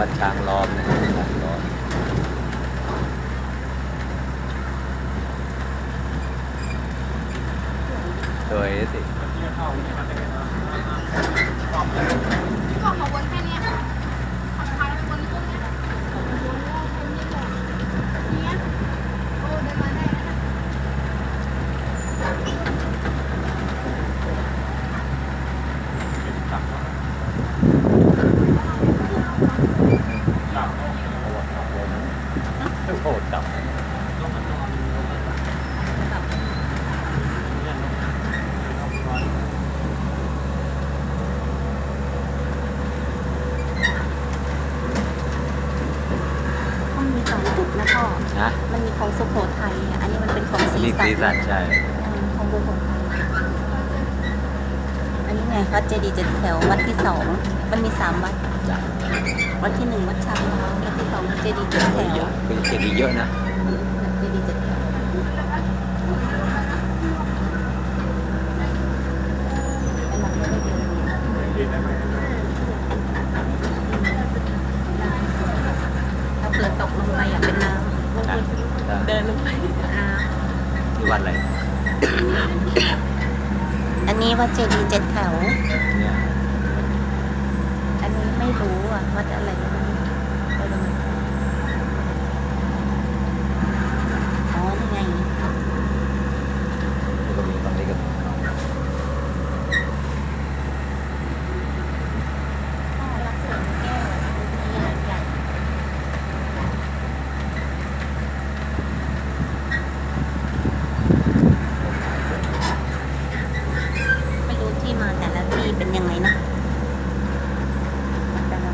วัดช้างล้อมนะช้างล้อมสวยสิก็ขบวนแค่เนี้ยขับพายไปบนพวกเนี้ยเนี้ยโอ้เดินมาได้นะ อ้จับมันมีสองจุดนะพ่อ นะมันมีของสุโขทัยอันนี้มันเป็นของศรีนี่สัสีนสันใช่ อืมของโขทัย วัดเจดีย์เจ็ดแถววัดที่สองมันมีสามวัดจ้ะวัดที่หนึ่งวัดช้างล้อมวัดที่สองวัดเจดีย์เจ็ดแถวเยอะเป็นเจดีย์เยอะนะวัดเจดีย์เจ็ดแถวไอ้หลังไม่ได้เดินถ้าเผื่อตกลงไปอะเป็นน้นะได้ำเดินลงไปน้ำที่วัดอะไรอั นี้วัดเจดีย์เจ็ดแถว อันนี้ไม่รู้อะวัดอะไรก็ไม่รู้ไปดูอ๋อ นี่ไง แล้วก็มีฝั่งนี้ก็มี วัดสวนแก้วใหญ่ใหญ่ไม่รู้ที่มาแต่ละที่ เป็นยังไงนะแต่ละ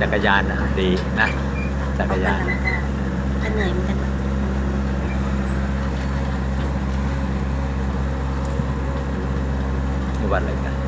จักรยานนะดีนะจักรยานจะเหนื่อยเหมือนกันนะที่วัดอะไรกัน